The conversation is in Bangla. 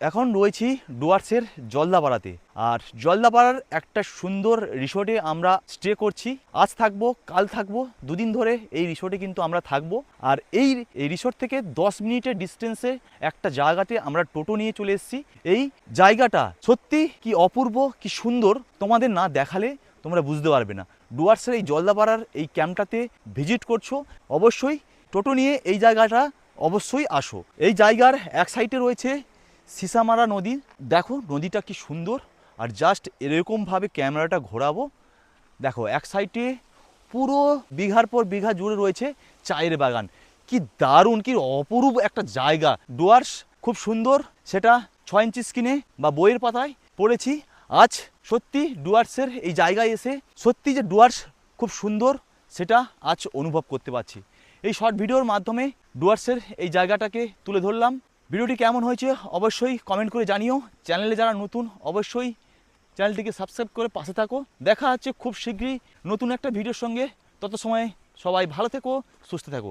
এখন রয়েছি ডুয়ার্সের জলদাপাড়াতে। আর জলদাপাড়ার একটা সুন্দর রিসোর্টে আমরা স্টে করছি। আজ থাকব, কাল থাকব, দুদিন ধরে এই রিসোর্টে কিন্তু আমরা থাকব। আর এই রিসোর্ট থেকে দশ মিনিটের ডিস্টেন্সে একটা জায়গাতে আমরা টোটো নিয়ে চলে এসেছি। এই জায়গাটা সত্যি কি অপূর্ব, কি সুন্দর তোমাদের না দেখালে তোমরা বুঝতে পারবে না। ডুয়ার্সের এই জলদাপাড়ার এই ক্যাম্পটাতে ভিজিট করছ, অবশ্যই টোটো নিয়ে এই জায়গাটা অবশ্যই আসো। এই জায়গার এক সাইডে রয়েছে সিসামারা নদী, দেখো নদীটা কি সুন্দর, আর জাস্ট এরকমভাবে ক্যামেরাটা ঘোরাবো। দেখো, এক সাইডে পুরো বিঘার পর বিঘা জুড়ে রয়েছে চায়ের বাগান। কি দারুণ, কি অপরূপ একটা জায়গা। ডুয়ার্স খুব সুন্দর, সেটা ছয় ইঞ্চি স্ক্রিনে বা বইয়ের পাতায় পড়েছি। আজ সত্যি ডুয়ার্সের এই জায়গায় এসে সত্যি যে ডুয়ার্স খুব সুন্দর, সেটা আজ অনুভব করতে পারছি। এই শর্ট ভিডিওর মাধ্যমে ডুয়ার্সের এই জায়গাটাকে তুলে ধরলাম। ভিডিওটি কেমন হয়েছে অবশ্যই কমেন্ট করে জানিও। চ্যানেলে যারা নতুন, অবশ্যই চ্যানেলটিকে সাবস্ক্রাইব করে পাশে থাকো। দেখা হচ্ছে খুব শীঘ্রই নতুন একটা ভিডিওর সঙ্গে। তত সময় সবাই ভালো থেকো, সুস্থ থেকো।